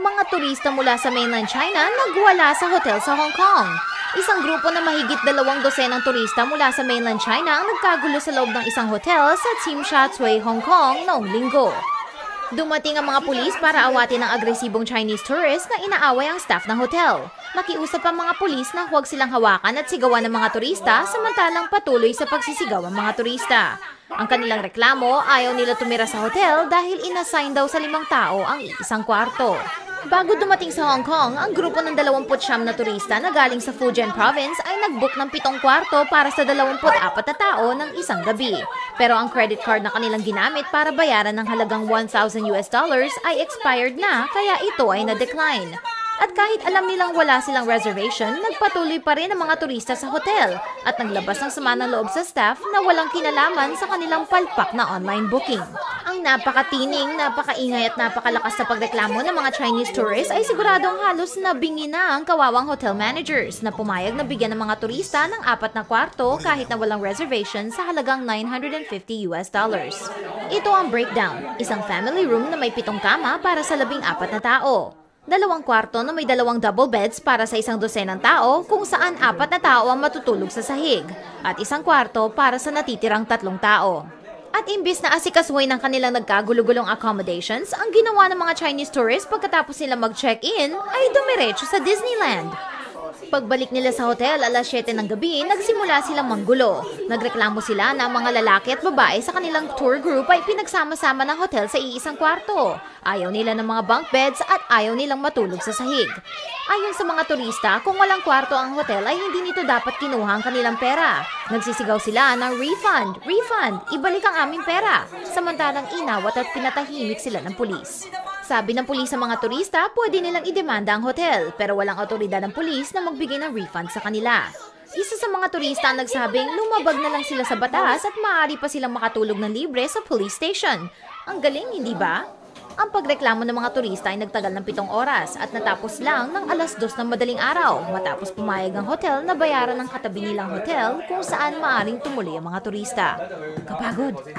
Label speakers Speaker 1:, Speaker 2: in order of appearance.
Speaker 1: Mga turista mula sa mainland China nagwala sa hotel sa Hong Kong. Isang grupo na mahigit dalawang dosenang turista mula sa mainland China ang nagkagulo sa loob ng isang hotel sa Tsim Sha Tsui, Hong Kong noong linggo. Dumating ang mga pulis para awatin ang agresibong Chinese tourist na inaaway ang staff ng hotel. Nakiusap ang mga pulis na huwag silang hawakan at sigawan ng mga turista samantalang patuloy sa pagsisigaw ang mga turista. Ang kanilang reklamo, ayaw nila tumira sa hotel dahil inassign daw sa limang tao ang isang kwarto. Bago dumating sa Hong Kong, ang grupo ng 29 na turista na galing sa Fujian province ay nagbook ng pitong kwarto para sa 24 na tao ng isang gabi. Pero ang credit card na kanilang ginamit para bayaran ng halagang 1,000 US dollars ay expired na kaya ito ay na-decline. At kahit alam nilang wala silang reservation, nagpatuloy pa rin ang mga turista sa hotel at naglabas ng sama ng loob sa staff na walang kinalaman sa kanilang palpak na online booking. Napakatining, napakaingay at napakalakas na pagreklamo ng mga Chinese tourists ay siguradong halos nabingi na ang kawawang hotel managers na pumayag na bigyan ng mga turista ng apat na kwarto kahit na walang reservation sa halagang 950 US dollars. Ito ang breakdown, isang family room na may pitong kama para sa labing apat na tao. Dalawang kwarto na may dalawang double beds para sa isang dosenang tao kung saan apat na tao ang matutulog sa sahig at isang kwarto para sa natitirang tatlong tao. At imbis na asikasuhin ng kanilang nagkagulugulong accommodations, ang ginawa ng mga Chinese tourists pagkatapos nila mag-check-in ay dumiretso sa Disneyland. Pagbalik nila sa hotel alas 7 ng gabi, nagsimula silang manggulo. Nagreklamo sila na mga lalaki at babae sa kanilang tour group ay pinagsama-sama ng hotel sa iisang kwarto. Ayaw nila ng mga bunk beds at ayaw nilang matulog sa sahig. Ayon sa mga turista, kung walang kwarto ang hotel ay hindi nito dapat kinuha ang kanilang pera. Nagsisigaw sila ng refund, refund, ibalik ang aming pera. Samantalang inawat at pinatahimik sila ng pulis. Sabi ng pulis sa mga turista, pwede nilang idemanda ang hotel, pero walang otoridad ng pulis na magbigay ng refund sa kanila. Isa sa mga turista ang nagsabing lumabag na lang sila sa batas at maaari pa silang makatulog ng libre sa police station. Ang galing, hindi ba? Ang pagreklamo ng mga turista ay nagtagal ng pitong oras at natapos lang ng alas dos ng madaling araw matapos pumayag ang hotel na bayaran ng katabi nilang hotel kung saan maaring tumuloy ang mga turista. Kapagod!